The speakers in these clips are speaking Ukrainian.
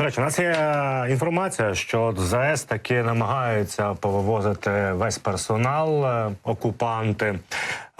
До речі, у нас є інформація, що ЗАЕС таки намагаються повивозити весь персонал, е, окупанти.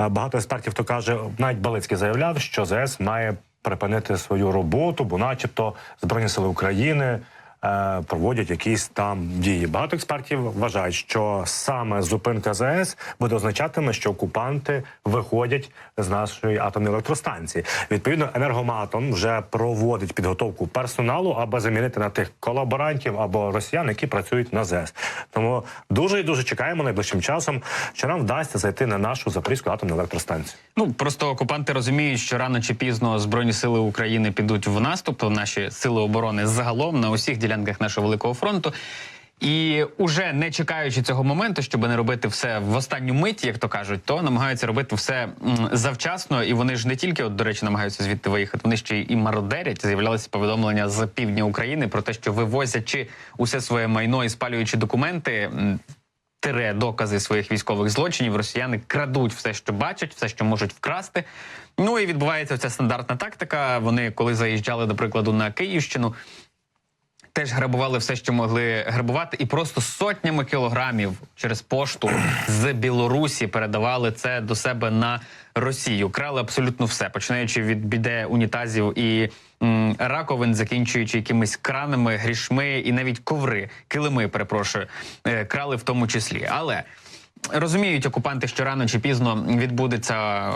Е, Багато експертів то каже, навіть Балицький заявляв, що ЗАЕС має припинити свою роботу, бо, начебто, Збройні сили України. Е, Проводять якісь там дії. Багато експертів вважають, що саме зупинка ЗАЕС буде означатиме, що окупанти виходять з нашої атомної електростанції. Відповідно, енергоматом вже проводить підготовку персоналу, аби замінити на тих колаборантів або росіян, які працюють на ЗЕС. Тому дуже і дуже чекаємо найближчим часом, що нам вдасться зайти на нашу запорізьку атомну електростанцію. Ну просто окупанти розуміють, що рано чи пізно збройні сили України підуть в наступ, наші сили оборони загалом на усіх ділянках нашого великого фронту. І уже не чекаючи цього моменту, щоб не робити все в останню мить, як то кажуть, то намагаються робити все завчасно. І вони ж не тільки, от до речі, намагаються звідти виїхати. Вони ще й мародерять. З'являлися повідомлення з півдня України про те, що вивозячи усе своє майно і спалюючи документи. Тире докази своїх військових злочинів. Росіяни крадуть все, що бачать, все, що можуть вкрасти. Ну і відбувається ця стандартна тактика. Вони, коли заїжджали, до прикладу, на Київщину, теж грабували все, що могли грабувати, і просто сотнями кілограмів через пошту з Білорусі передавали це до себе на Росію. Крали абсолютно все, починаючи від біде унітазів і м, раковин, закінчуючи якимись кранами, грішми і навіть коври, килими, перепрошую, е, крали в тому числі. Але Розуміють окупанти, що рано чи пізно відбудеться е,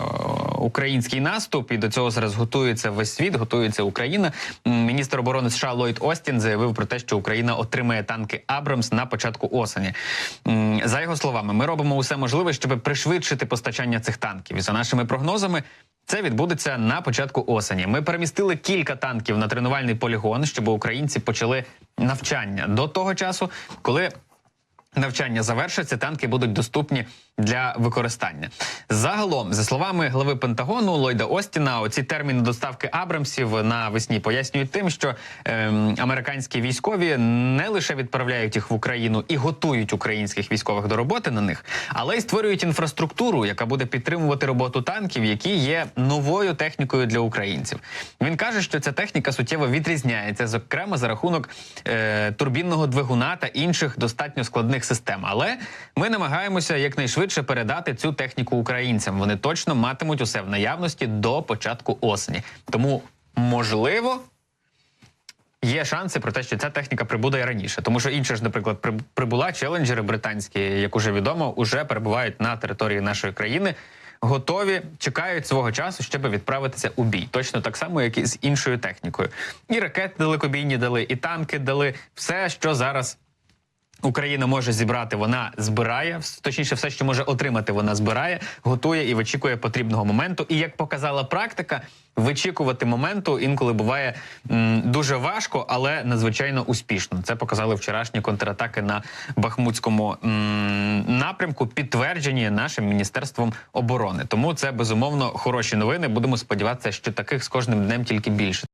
український наступ, і до цього зараз готується весь світ, готується Україна. Міністр оборони США Ллойд Остін заявив про те, що Україна отримає танки Абрамс на початку осені. За його словами, ми робимо усе можливе, щоб пришвидшити постачання цих танків. І за нашими прогнозами. Це відбудеться на початку осені. Ми перемістили кілька танків на тренувальний полігон, щоб українці почали навчання до того часу, коли навчання завершиться, танки будуть доступні для використання. Загалом, за словами глави Пентагону Ллойда Остіна, оці терміни доставки Абрамсів навесні пояснюють тим, що ем, американські військові не лише відправляють їх в Україну і готують українських військових до роботи на них, але й створюють інфраструктуру, яка буде підтримувати роботу танків, які є новою технікою для українців. Він каже, що ця техніка суттєво відрізняється, зокрема за рахунок е, турбінного двигуна та інших достатньо складних систем. Але ми намагаємося якнайшвидше передати цю техніку українцям. Вони точно матимуть усе в наявності до початку осені. Тому можливо. Є шанси про те, що ця техніка прибуде і раніше, тому що інша ж, наприклад, прибула челенджери британські, як уже відомо, уже перебувають на території нашої країни, готові, чекають свого часу, щоб відправитися у бій. Точно так само, як і з іншою технікою. І ракети далекобійні дали, і танки дали все, що зараз Україна може зібрати, вона збирає, точніше, все, що може отримати, вона збирає, готує і вичікує потрібного моменту. І як показала практика, вичікувати моменту інколи буває м, дуже важко, але надзвичайно успішно. Це показали вчорашні контратаки на Бахмутському м, напрямку, підтверджені нашим міністерством оборони. Тому це безумовно хороші новини. Будемо сподіватися, що таких з кожним днем тільки більше.